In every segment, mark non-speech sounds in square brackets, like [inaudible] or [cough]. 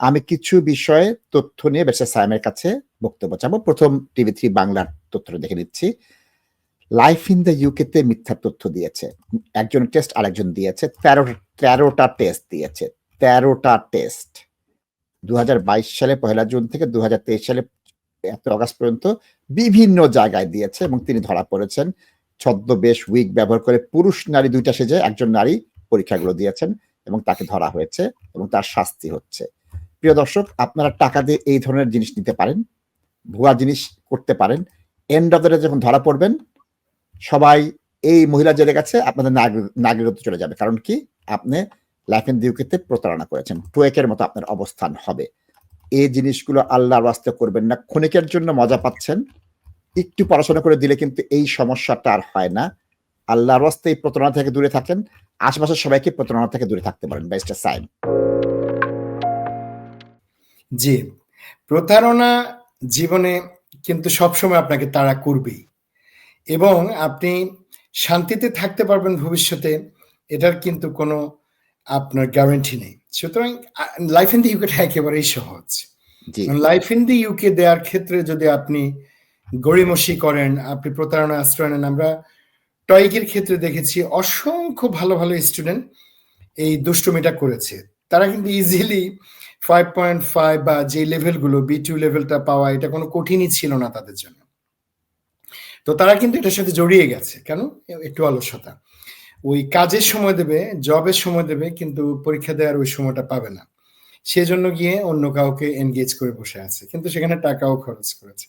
আমি কিছু বিষয়ে তথ্য নিয়ে বেশা সাইমের কাছে বক্তব্য চাবো। প্রথম টিভি থ্রি বাংলার তথ্য দেখে নিচ্ছি। লাইফ ইন দ্য ইউকেতে মিথ্যা তথ্য দিয়েছে। একজন টেস্ট আরেকজন দিয়েছে। তেরো, তেরোটা টেস্ট দিয়েছে। তেরোটা টেস্ট। দু হাজার বাইশ সালে, পহেলা জুন থেকে দু হাজার তেইশ সালে এত অগাস্ট পর্যন্ত বিভিন্ন জায়গায় দিয়েছে এবং তিনি ধরা পড়েছেন। ছদ্মবেশ উইক ব্যবহার করে পুরুষ নারী দুইটা সেজে একজন নারী পরীক্ষাগুলো দিয়েছেন এবং তাকে ধরা হয়েছে এবং তার শাস্তি হচ্ছে। প্রিয় দর্শক, আপনারা টাকা দিয়ে এই ধরনের জিনিস নিতে পারেন, ভুয়া জিনিস করতে পারেন। এন্ড অফ দ্য যখন ধরা পড়বেন, সবাই এই মহিলা জেলে গেছে, আপনাদের নাগরিক- চলে যাবে। কারণ কি? আপনি লাইফ এন্ড দিউকেতে প্রতারণা করেছেন। টোয়েকের মতো আপনার অবস্থান হবে। এই জিনিসগুলো আল্লাহর বাস্তে করবেন না। ক্ষণিকের জন্য মজা পাচ্ছেন। একটু পড়াশোনা করে দিলে কিন্তু এই সমস্যাটা আর হয় না। আল্লাহর বাস্তে এই প্রতারণা থেকে দূরে থাকেন। আশেপাশের সবাইকে প্রতারণা থেকে দূরে থাকতে পারেন বেস্ট সাইন জি। প্রতারণা জীবনে কিন্তু সবসময় আপনাকে তাড়া করবেই। এবং আপনি শান্তিতে থাকতে পারবেন ভবিষ্যতে এটার কিন্তু কোনো আপনার গ্যারান্টি নেই। সুতরাং লাইফ ইন দি ইউকেটা একেবারেই সহজ। জি। লাইফ ইন দি ইউকে দেওয়ার ক্ষেত্রে যদি আপনি গড়িমসি করেন আপনি প্রতারণা আশ্রয় নেন আমরা টয়কের ক্ষেত্রে দেখেছি অসংখ্য ভালো ভালো স্টুডেন্ট এই দুষ্টুমিটা করেছে। তারা কিন্তু ইজিলি ফাইভ পয়েন্ট ফাইভ বা যে লেভেলগুলো বি টু লেভেলটা পাওয়া, এটা কোনো কঠিনই ছিল না তাদের জন্য। তো তারা কিন্তু এটার সাথে জড়িয়ে গেছে। কেন? একটু অলসতা। ওই কাজের সময় দেবে, জবের সময় দেবে, কিন্তু পরীক্ষা দেওয়ার ওই সময়টা পাবে না। সেজন্য গিয়ে অন্য কাউকে এনগেজ করে বসে আছে। কিন্তু সেখানে টাকাও খরচ করেছে।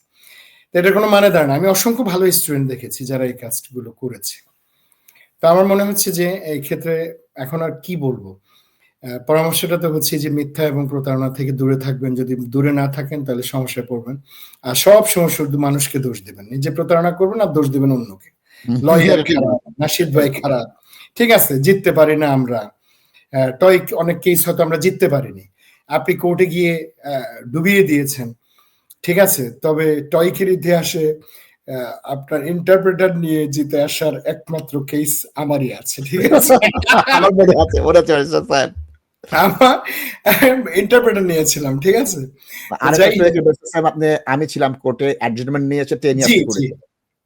তো এটার কোনো মানে দাঁড়ায় না। আমি অসংখ্য ভালো স্টুডেন্ট দেখেছি যারা এই কাজগুলো করেছে। তো আমার মনে হচ্ছে যে এই ক্ষেত্রে এখন আর কি বলব? পরামর্শটা তো হচ্ছে যে মিথ্যা এবং প্রতারণা থেকে দূরে থাকবেন। যদি দূরে না থাকেন তাহলে সমস্যায় পড়বেন। আর সব সময় শুধু মানুষকে দোষ দিবেন। নিজে প্রতারণা করবেন আর দোষ দিবেন অন্যকে। লয়ার [laughs] খারাপ নাসিদ ভাই খারাপ। ঠিক আছে জিততে পারি না আমরা। টয় অনেক কেস হয়তো আমরা জিততে পারিনি। আপনি কোর্টে গিয়ে ডুবিয়ে দিয়েছেন। ঠিক আছে তবে টয়কের ইতিহাসে আপনার ইন্টারপ্রেটার নিয়ে জিতে আসার একমাত্র কেস আমারই আছে। ঠিক আছে? [laughs] আমার মনে আছে মনে আছে আমার ইন্টারপ্রেটার নিয়েছিলাম ঠিক আছে? আপনি আমি ছিলাম কোর্টে অ্যাডজাস্টমেন্ট নিয়েছে টেন জি ইয়ার্স জি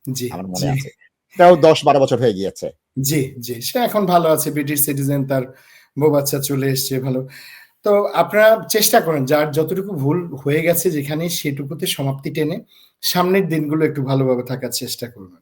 জি আমার মনে আছে। তাও দশ বারো বছর হয়ে গিয়েছে। জি জি সে এখন ভালো আছে ব্রিটিশ সিটিজেন তার বউ বাচ্চা চলে এসছে ভালো। তো আপনারা চেষ্টা করেন যার যতটুকু ভুল হয়ে গেছে যেখানে সেটুকুতে সমাপ্তি টেনে সামনের দিনগুলো একটু ভালোভাবে থাকার চেষ্টা করবেন।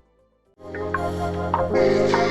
Música